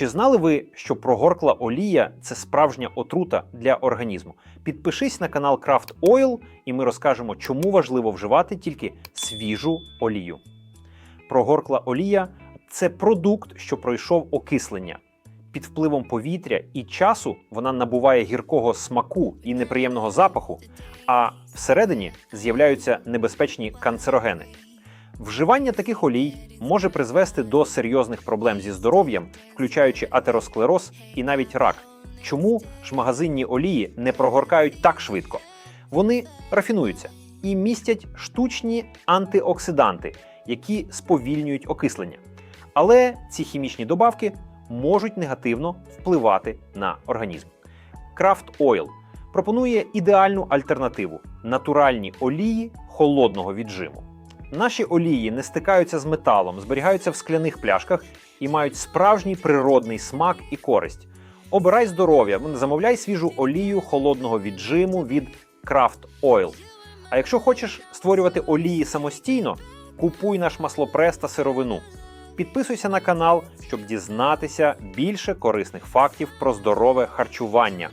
Чи знали ви, що прогоркла олія це справжня отрута для організму? Підпишись на канал Craft Oil, і ми розкажемо, чому важливо вживати тільки свіжу олію. Прогоркла олія це продукт, що пройшов окислення. Під впливом повітря і часу вона набуває гіркого смаку і неприємного запаху, а всередині з'являються небезпечні канцерогени. Вживання таких олій може призвести до серйозних проблем зі здоров'ям, включаючи атеросклероз і навіть рак. Чому ж магазинні олії не прогоркають так швидко? Вони рафінуються і містять штучні антиоксиданти, які сповільнюють окислення. Але ці хімічні добавки можуть негативно впливати на організм. Craft Oil пропонує ідеальну альтернативу натуральні олії холодного віджиму. Наші олії не стикаються з металом, зберігаються в скляних пляшках і мають справжній природний смак і користь. Обирай здоров'я, замовляй свіжу олію холодного віджиму від Craft Oil. А якщо хочеш створювати олії самостійно, купуй наш маслопрес та сировину. Підписуйся на канал, щоб дізнатися більше корисних фактів про здорове харчування.